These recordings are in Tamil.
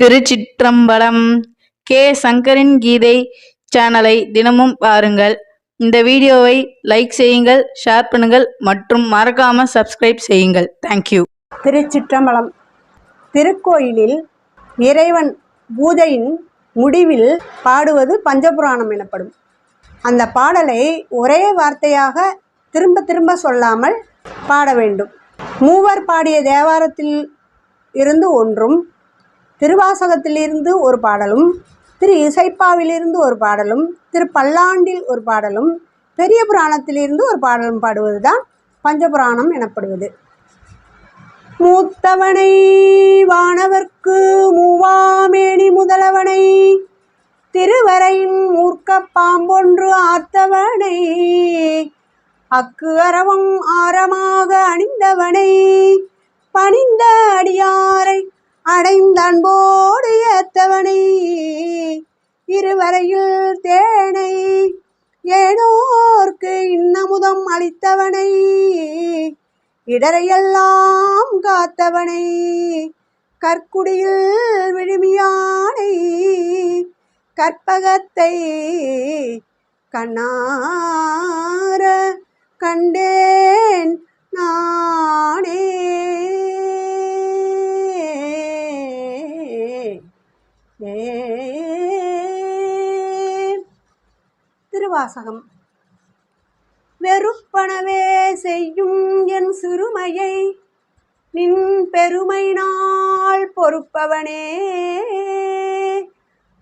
திருச்சிற்றம்பலம் கே. சங்கரின் கீதை சேனலை தினமும் பாருங்கள். இந்த வீடியோவை லைக் செய்யுங்கள் ஷேர் பண்ணுங்கள் மற்றும் மறக்காம சப்ஸ்கிரைப் செய்யுங்கள். தேங்க்யூ திருச்சிற்றம்பலம் திருக்கோயிலில் இறைவன் பூஜையின் முடிவில் பாடுவது பஞ்சபுராணம் எனப்படும். அந்த பாடலை ஒரே வார்த்தையாக திரும்ப திரும்ப சொல்லாமல் பாட வேண்டும். மூவர் பாடிய தேவாரத்தில் இருந்து ஒன்றும் திருவாசகத்திலிருந்து ஒரு பாடலும் திரு இசைப்பாவிலிருந்து ஒரு பாடலும் திரு பல்லாண்டில் ஒரு பாடலும் பெரிய புராணத்திலிருந்து ஒரு பாடலும் பாடுவதுதான் பஞ்சபுராணம் எனப்படுவது. மூத்தவனை வானவர்க்கு மூவாமேனி முதலவனை திருவரையின் மூர்க்க பாம்பொன்று ஆத்தவனை அக்கு அரவம் ஆரமாக அணிந்தவனை பணி அடைந்த அன்போடு ஏத்தவனை இருவரையில் தேனை ஏனோர்க்கு இன்னமுதம் அளித்தவனை இடரையெல்லாம் காத்தவனை கற்குடியில் விழுமியானை கற்பகத்தை கண்ணார கண்டேன் நான். திருவாசகம். வெறுப்பனவே செய்யும் என் சிறுமையை நின் பெருமை நாள் பொறுப்பவனே.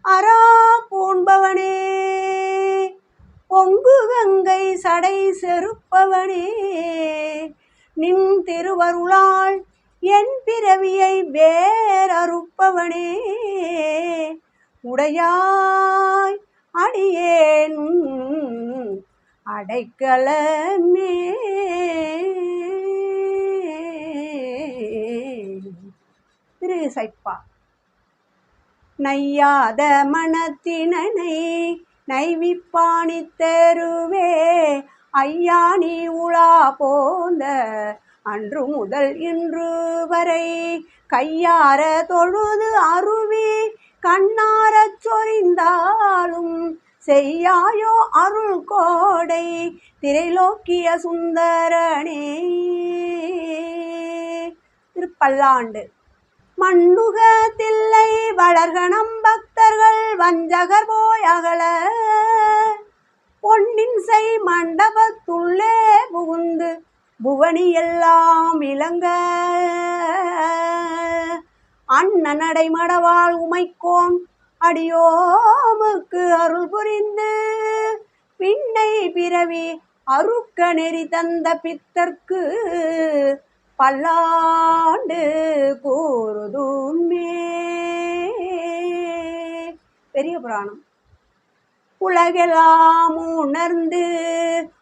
அரா பூண்பவனே. பொங்கு கங்கை சடை செருப்பவனே. நின் திருவருளால் என் பிறவியை வேறறுப்பவனே. உடையாய் அடியேன். அடைக்கலமே திரு சைப்பா. நையாத மனத்தினனை நைவிப்பாணி தெருவே ஐயா நீ உலா போந்த அன்று முதல் இன்று வரை கையார தொழுது அருவி கண்ணாரச் சொரிந்தாலும் செய்யாயோ அருள் கோடை திரைலோக்கிய சுந்தரனே திருப்பல்லாண்டு. மண்ணுகத்தில்லை வளர்கணம் பக்தர்கள் வஞ்சகர் போய் அகல. பொன்னின் செய் மண்டபத்துள்ளே புகுந்து புவனி எல்லாம் இளங்க. அண்ணனடை மடவாள் உமைக்கோன். அடியோமுக்கு அருள் புரிந்து பின்னை பிறவி அருக்க நெறி தந்த பித்தர்க்கு பல்லாண்டு கூறுதுமே பெரிய புராணம். உலகெல்லாம் உணர்ந்து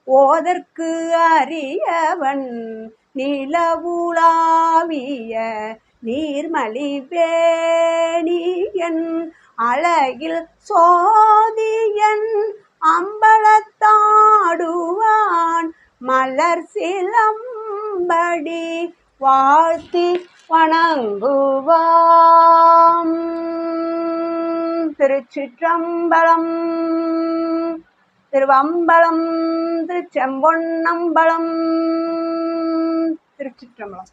ஓதற்கு அறியவன் நிலவுலாவிய நீர்மலி வேணியன் அழகில் சோதியன் அம்பலத்தாடுவான் மலர் சிலம்படி வாழ்த்தி வணங்குவாம். திருச்சிற்றம்பலம் திருவம்பலம் திருச்செம்பொன்னம்பலம் திருச்சிற்றம்பலம்.